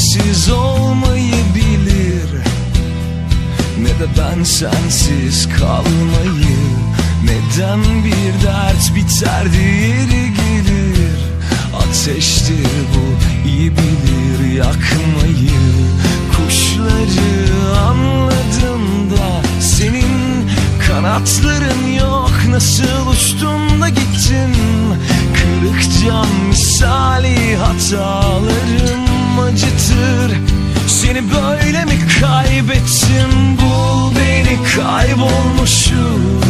sensiz olmayı bilir Ne de ben sensiz kalmayı Neden bir dert biter diğeri gelir. Ateştir bu iyi bilir yakmayı. Kuşları anladım da Senin kanatların yok. Nasıl uçtun da gittin misali hatalarım acıtır. Seni böyle mi kaybettim? Bul beni kaybolmuşum.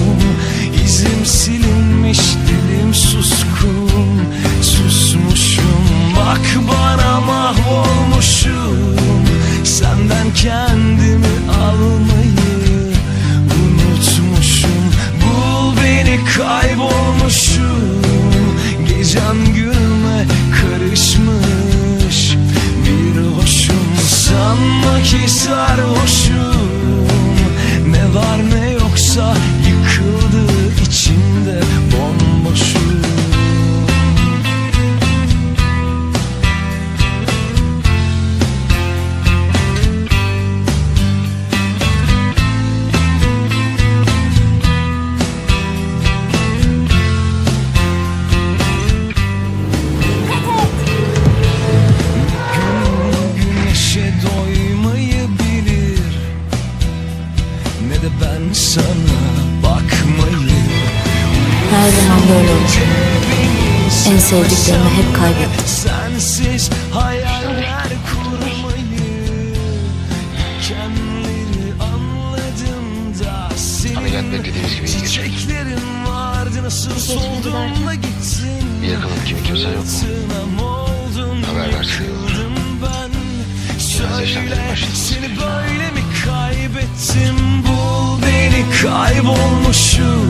İzim silinmiş dilim suskun. Susmuşum bak bana mahvolmuşum. Senden kendimi sana bakmayı Her zaman böyle olacak. En sevdiklerimi hep kaybettim. Sensiz hayaller kurmayı Dikenleri anladım da Senin beklediğimiz gibi iyi çiçeklerin vardı nasıl soldun da gittin Bir yakının kimi kimse yok mu? Haber versene. yıkıldım ben Cenaze işlemleri Bul beni kaybolmuşum İzim silinmiş